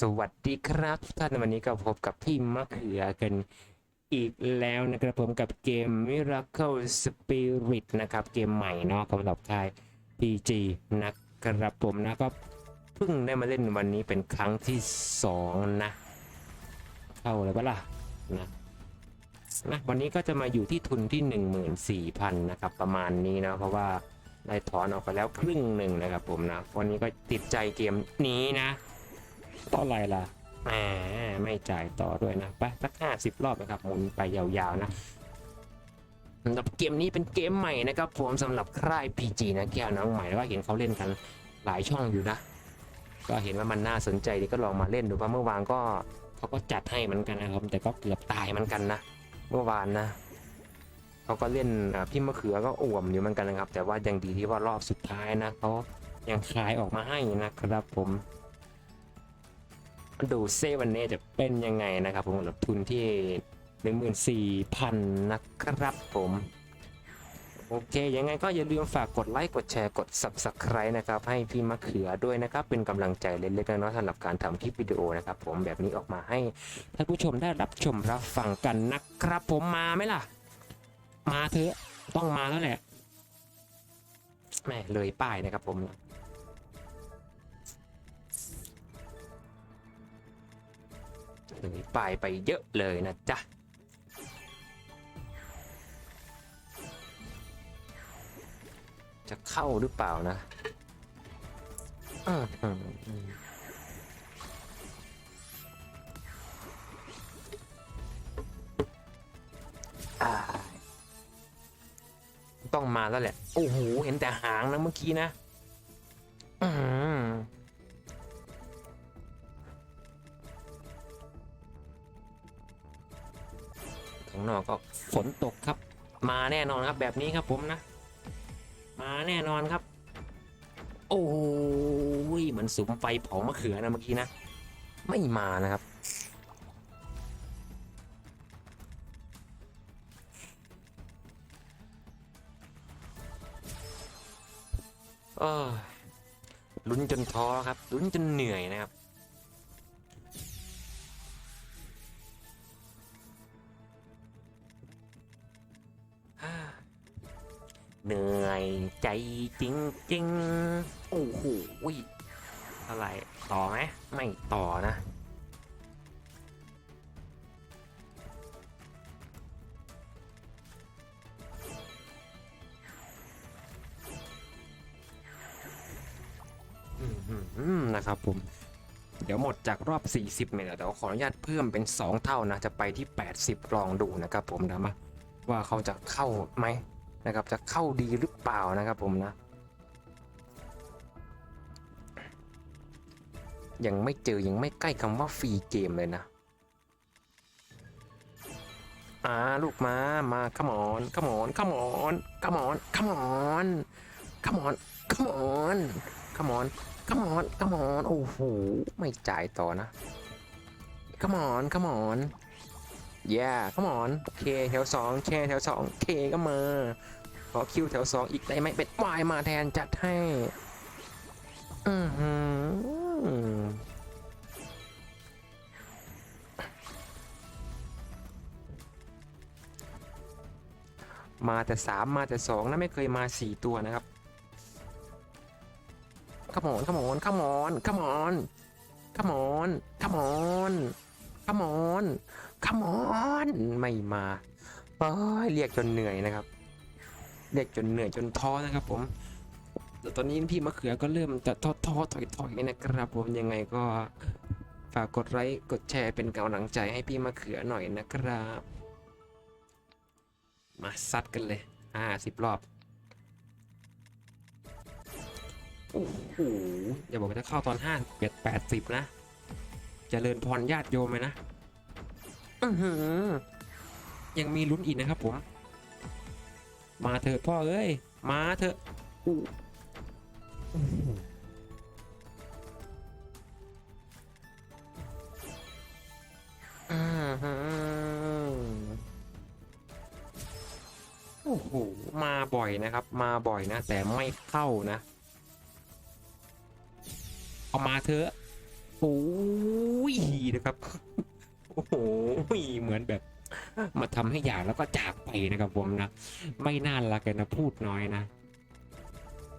สวัสดีครับท่านวันนี้ก็พบกับพี่มะเขือกันอีกแล้วนะครับผมกับเกม Miracle Spirit นะครับเกมใหม่เนาะสำหรับค่าย PG นะครับผมนะก็เพิ่งได้มาเล่นวันนี้เป็นครั้งที่สองนะ เข้าเลยปะล่ะนะนะวันนี้ก็จะมาอยู่ที่ทุนที่ 14,000 นะครับ ประมาณนี้นะเพราะว่า ได้ถอนออกไปแล้วครึ่งหนึ่งนะครับผมนะวันนี้ก็ติดใจเกมนี้นะเท่าไหร่ล่ะแหมไม่จ่ายต่อด้วยนะไปสักห้าสิบรอบนะครับหมุนไปยาวๆนะสำหรับเกมนี้เป็นเกมใหม่นะครับผมสำหรับค่าย PG นะแก้วน้องใหม่แล้วก็เห็นเขาเล่นกันหลายช่องอยู่นะ ก็เห็นว่ามันน่าสนใจดีก็ลองมาเล่นดูเพราะเมื่อวานก็เขาก็จัดให้เหมือนกันนะครับ แต่ก็เกือบตายเหมือนกันนะ เมื่อวานนะ เขาก็เล่นพี่มะเขือก็อ่วมอยู่เหมือนกันนะครับ แต่ว่ายังดีที่ว่ารอบสุดท้ายนะเขายังคลายออกมาให้นะครับผม ดูเซวันนี้จะเป็นยังไงนะครับผมสำหรับทุนที่14,000นะครับผมโอเค ยังไงก็อย่าลืมฝากกดไลค์ กดแชร์ กด Subscribe นะครับ ให้พี่มะเขือด้วยนะครับ เป็นกำลังใจเล็กๆน้อยๆสำหรับการทำคลิปวิดีโอนะครับ ผมแบบนี้ออกมาให้ท่านผู้ชมได้รับชมรับฟังกันนะครับ ผมมาไหมล่ะ มาเถอะต้องมาแล้วแหละแหม่เลยป้ายนะครับผมเลยป้ายไปเยอะเลยนะจ๊ะจะเข้าหรือเปล่านะอ่า ต้องมาแล้วแหละ โอ้โห เห็นแต่หางนะเมื่อกี้นะอือหือข้างนอกก็ฝนตกครับ มาแน่นอนครับแบบนี้ครับผมนะ มาแน่นอนครับ โอ้ยเหมือนสุมไฟเผามะเขือนะเมื่อกี้นะ ไม่มานะครับ เออลุ้นจนท้อครับลุ้นจนเหนื่อยนะครับ เหนื่อยใจจริงจริงโอ้โหอะไร ต่อไหมไม่ต่อนะ นะครับผม เดี๋ยวหมดจากรอบ 40เนี่ยเดี๋ยวขออนุญาตเพิ่มเป็น 2 เท่านะ จะไปที่ 80 ลองดูนะครับผมนะมาว่าเขาจะเข้าไหมนะครับ จะเข้าดีหรือเปล่านะครับผมนะ ยังไม่เจอ ยังไม่ใกล้คำว่าฟรีเกมเลยนะอ่าลูกมามาขมอนขมอนขมอนขมอนขมอนขมอนขมอนขมอน ขมอนขมอนโอ้โหไม่จ่ายต่อนะขมอนขมอน yeah come on เคแถวสองแช่แถวสองเคก็มาขอคิวแถวสองอีกได้ไหมเป็นวายมาแทนจัดให้อือหือมาแต่สามมาแต่สองนะไม่เคยมาสี่ตัวนะครับ ขมอนขมอนขมอนขมอนขมอนขมอนขมอนขมอนไม่มาโอ้ยเรียกจนเหนื่อยนะครับ เรียกจนเหนื่อยจนท้อนะครับ ผมแต่ตอนนี้พี่มะเขือก็เริ่มจะท้อท้อถอยถอยนะครับ ผมยังไงก็ฝากกดไลค์กดแชร์เป็นกำลังใจให้พี่มะเขือหน่อยนะครับ มาซัดกันเลยห้าสิบรอบ โอ้โหอย่าบอกว่าจะเข้าตอนห้าเปียดแปดสิบนะเจริญพรญาติโยมเลยนะอื้อหือยังมีลุ้นอีกนะครับผม มาเถอะพ่อเอ้ย มาเถอะอู้อื้อหืออื้อหือโอ้โห มาบ่อยนะครับ มาบ่อยนะ แต่ไม่เข้านะ เอามาเถอะโอ้ยนะครับ โอ้โหเหมือนแบบ มาทำให้อยากแล้วก็จากไปนะครับผมนะ ไม่น่ารักเลยนะพูดน้อยนะ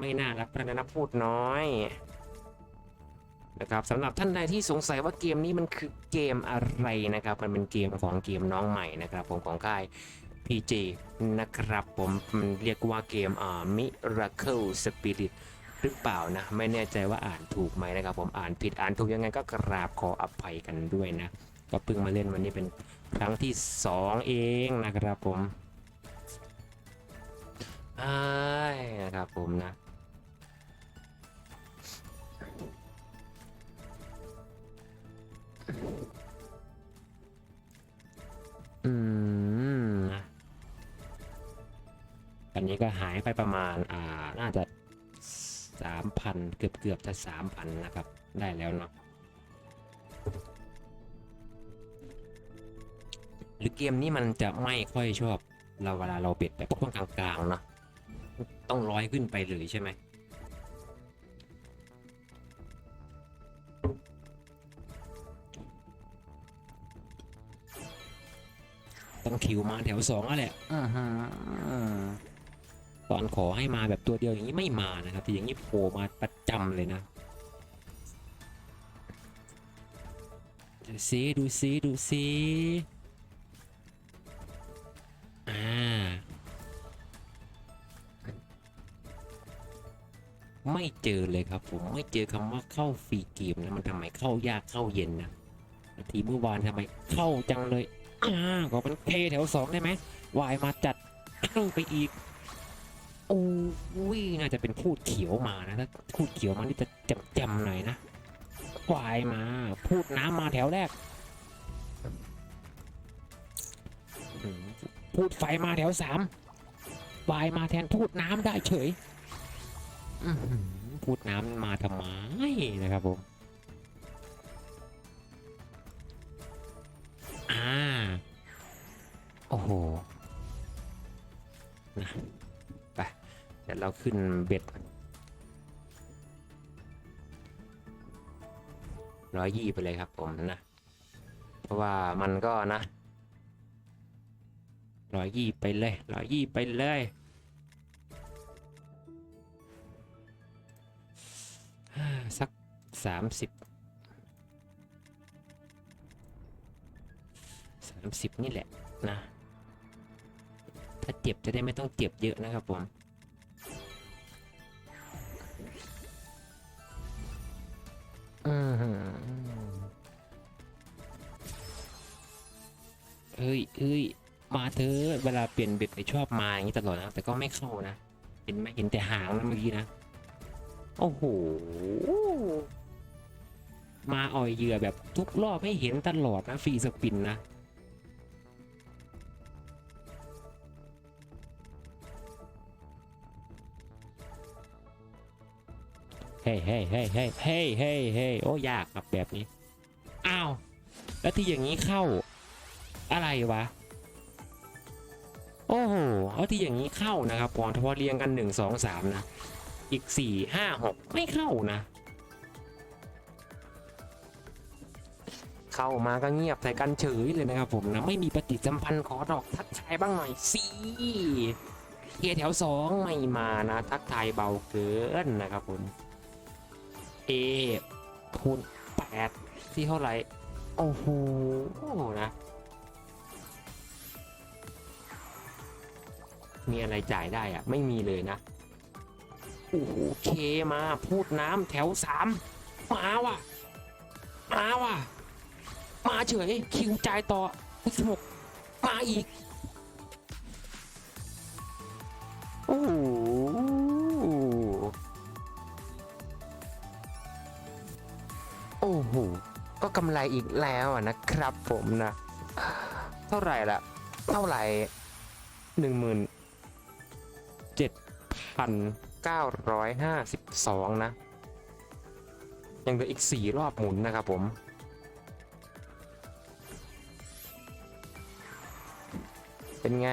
ไม่น่ารักนะนะพูดน้อยนะครับสำหรับท่านใดที่สงสัยว่าเกมนี้มันคือเกมอะไรนะครับ มันเป็นเกมของเกมน้องใหม่นะครับ ผมของค่าย PG นะครับ ผมมันเรียกว่าเกมอ่า Miracle Spirit หรือเปล่านะ ไม่แน่ใจว่าอ่านถูกไหมนะครับ ผมอ่านผิดอ่านถูกยังไงก็กราบขออภัยกันด้วยนะ ก็เพิ่งมาเล่นวันนี้เป็นครั้งที่สองเองนะครับผมอ้นะครับผมนะอืมนะอันนี้ก็หายไปประมาณ อ่า น่าจะ สามพันเกือบเกือบจะสามพันนะครับ ได้แล้วเนาะหรือเกมนี้มันจะไม่ค่อยชอบ เราเวลาเราเบ็ดแบบช่วงกลางๆเนาะต้องร้อยขึ้นไปเลยใช่ไหมต้องคิวมาแถวสองแล้วแหละอื้อหือ ตอนขอให้มาแบบตัวเดียวอย่างนี้ไม่มานะครับแต่อย่างนี้โผล่มาประจำเลยนะดูซิดูซิดูซิอ่าไม่เจอเลยครับผมไม่เจอคำว่าเข้าฟรีเกมนะมันทำไมเข้ายากเข้าเย็นนะทีเมื่อวานทำไมเข้าจังเลยอ่าก็มันเทแถวสองได้ไหมวายมาจัดเข้าไปอีก โอ้ยน่าจะเป็นพูดเขียวมานะถ้าพูดเขียวมานี่จะจำจำๆหน่อยนะวายมา พูดน้ำมาแถวแรก พูดไฟมาแถวสามวายมาแทนพูดน้ำได้เฉยพูดน้ำมาทำไมนะครับผมอ่าโอ้โหนะ เดี๋ยวเราขึ้นเบ็ดร้อยยี่ไปเลยครับผมนะ เพราะว่ามันก็นะร้อยยี่ไปเลยร้อยยี่ไปเลยฮ่าสักสามสิบสามสิบนี่แหละนะ ถ้าเจ็บจะได้ไม่ต้องเจ็บเยอะนะครับผม อือหือเฮ้ยเฮ้ยมาเธอเวลาเปลี่ยนเบ็ดไปชอบมาอย่างนี้ตลอดนะ แต่ก็ไม่เข้านะ เห็นไหมเห็นแต่หางนะเมื่อกี้นะ โอ้โห มาอ่อยเหยื่อแบบทุกรอบให้เห็นตลอดนะฟรีสปินนะ เฮ้ยเฮ้ยเฮ้ยเฮ้ยเฮ้ยเฮ้ยเฮ้ยโอ้ยากครับแบบนี้ อ้าว แล้วที่อย่างนี้เข้า อะไรวะ โอ้โห เอาที่อย่างนี้เข้านะครับพอพอเรียงกันหนึ่งสองสามนะ อีกสี่ห้าหกไม่เข้านะ เข้ามาก็เงียบใส่กันเฉยเลยนะครับผมนะ ไม่มีปฏิสัมพันธ์ขอดอกทักทายบ้างหน่อยสิเทียแถวสองไม่มานะ ทักทายเบาเกินนะครับผม เอคูณแปดที่เท่าไหร่ โอ้โหนะมีอะไรจ่ายได้อะไม่มีเลยนะ โอ้โหเคมาพูดน้ำแถวสามมาว่ะ มาว่ะ มาเฉย คิวจ่ายต่อสิบหกมาอีก โอ้ำไรอีกแล้วอะนะครับผมนะ เท่าไหร่ละเท่าไหร่หนึ่งหมื่นเจ็ดพันเก้าร้อยห้าสิบสองนะ ยังเหลืออีกสี่รอบหมุนนะครับผมเป็นไง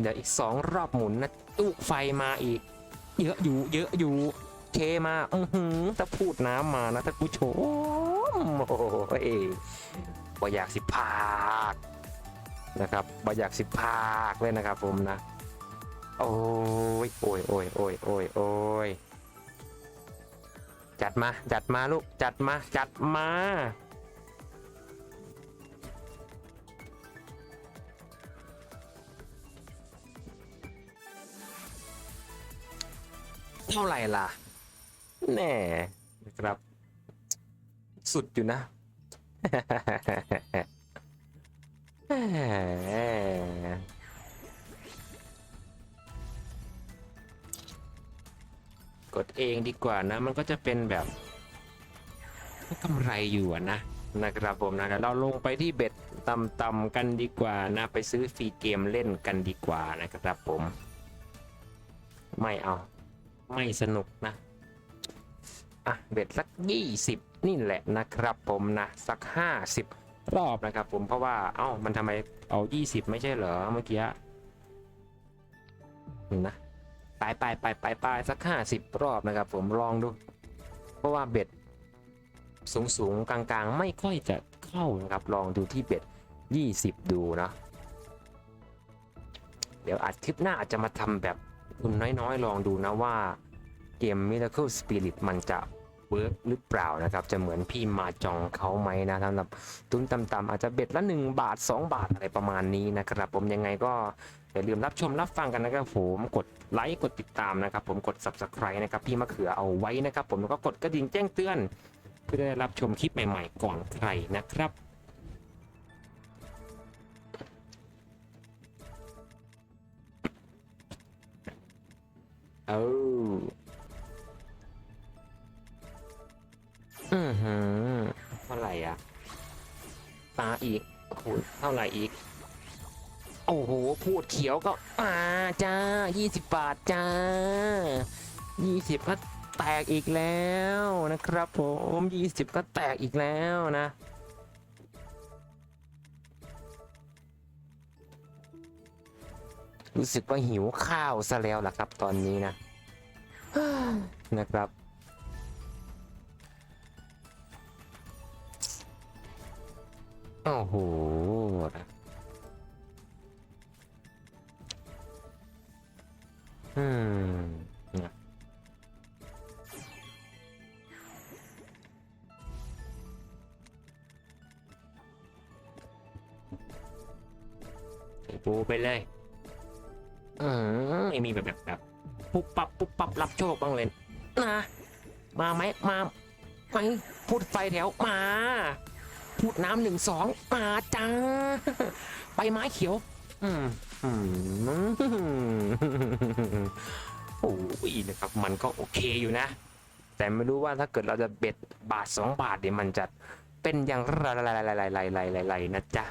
เดี๋ยวอีกสองรอบหมุนนะตู้ไฟมาอีก เยอะอยู่ เยอะอยู่เคมาอือหือถ้าพูดน้ำมานะท่านผู้ชมโอ้ยบอยากสิพากนะครับบอยากสิพากเลยนะครับผมนะ โอ้ยโอ้ยโอ้ยโอ้ยโอ้ยโอ้ยจัดมา จัดมาลูก จัดมา จัดมา เท่าไหร่ล่ะ แน่นะครับ สุดอยู่นะแหมกดเองดีกว่านะ มันก็จะเป็นแบบกำไรอยู่นะนะครับผมนะเดี๋ยวเราลงไปที่เบ็ดต่ำๆกันดีกว่านะ ไปซื้อฟรีเกมเล่นกันดีกว่านะครับผม ไม่เอา ไม่สนุกนะ อะเบ็ดสัก 20 นี่แหละนะครับผมนะสัก 50 รอบนะครับผมเพราะว่าเอ้ามันทำไมเอา 20 ไม่ใช่เหรอเมื่อกี้นะไปไปไปไปไปสัก 50 รอบนะครับผมลองดู เพราะว่าเบ็ดสูงสูงๆกลางๆ ไม่ค่อยจะเข้านะครับ ลองดูที่เบ็ด 20 ดูนะ เดี๋ยวอัดคลิปหน้าอาจจะมาทำแบบ คุณน้อยๆ ลองดูนะว่าเกม Miracle Spirit มันจะเวิร์กหรือเปล่านะครับ จะเหมือนพี่มาจองเขาไหมนะสำหรับทุนต่ำๆอาจจะเบ็ดละ 1 บาท 2 บาทอะไรประมาณนี้นะครับผมยังไงก็อย่าลืมรับชมรับฟังกันนะครับผมกดไลค์กดติดตามนะครับ ผมกด Subscribe นะครับพี่มะเขือเอาไว้นะครับ ผมแล้วก็กดกระดิ่งแจ้งเตือน เพื่อได้รับชมคลิปใหม่ ๆ ก่อนใครนะครับ เอาอือหือเท่าไหร่อะ ตาอีกโอ้โหเท่าไหร่อีก โอ้โห พูดเขียวก็มาจ้า20บาทจ้า20ก็แตกอีกแล้วนะครับผม20ก็แตกอีกแล้วนะ รู้สึกว่าหิวข้าวซะแล้วล่ะครับตอนนี้นะนะครับ โอ้โหนะอืมนะปูไปเลย อืมไม่มีแบบแบบแบบปุ๊บปับปุ๊บปับรับโชคบ้างเลยนะมาไหมมาไหมพูดไฟแถวมา พูดน้ำหนึ่งสองมาจ้าไปไม้เขียว อืมอืมโอ้ยนะครับ มันก็โอเคอยู่นะ แต่ไม่รู้ว่าถ้าเกิดเราจะเบ็ดบาทสองบาทเนี่ยมันจะเป็นอย่างไรไรๆๆๆๆๆนะจ๊ะ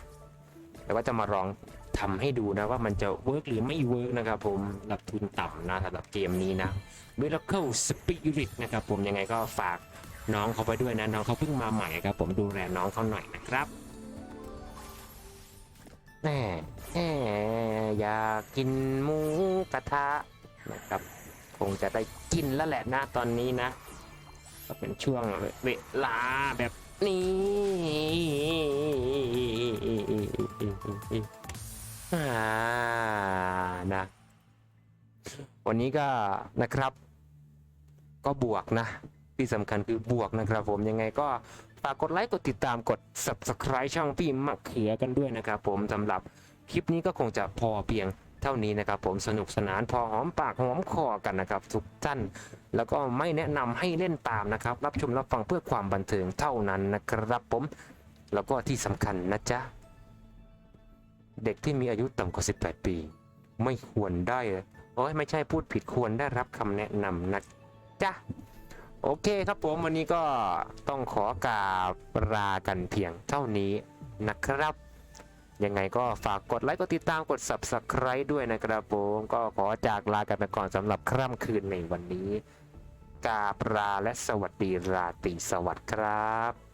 แต่ว่าจะมาลอง ทำให้ดูนะว่ามันจะเวิร์กหรือไม่เวิร์กนะครับผมหรับทุนต่ำนะสำหรับเกมนี้นะ Miracle Spirit นะครับผมยังไงก็ฝากน้องเขาไปด้วยนะน้องเขาเพิ่งมาใหม่ครับผมดูแลน้องเขาหน่อยนะครับแหมแหมอยากกินหมูกระทะนะครับ คงจะได้กินแล้วแหละนะตอนนี้นะ ก็เป็นช่วงเวลาแบบนี้ อ่านะ วันนี้ก็นะครับ ก็บวกนะ ที่สำคัญคือบวกนะครับ ผมยังไงก็ฝากกดไลค์กดติดตามกด subscribe ช่องพี่มะเขือกันด้วยนะครับ ผมสำหรับคลิปนี้ก็คงจะพอเพียงเท่านี้นะครับ ผมสนุกสนานพอหอมปากหอมคอกันนะครับ ทุกท่าน แล้วก็ไม่แนะนำให้เล่นตามนะครับ รับชมรับฟังเพื่อความบันเทิงเท่านั้นนะครับ ผม แล้วก็ที่สำคัญนะจ๊ะ เด็กที่มีอายุต่ำกว่า 18 ปี ไม่ควรได้โอ้ยไม่ใช่พูดผิดควรได้รับคำแนะนำนะจ๊ะโอเคครับผมวันนี้ก็ต้องขอกราบลากันเพียงเท่านี้นะครับ ยังไงก็ฝากกดไลค์กดติดตามกด subscribe ด้วยนะครับผมก็ขอจากลากันไปก่อนสำหรับค่ำคืนในวันนี้กาบลาและสวัสดีราตรีสวัสดิ์ครับ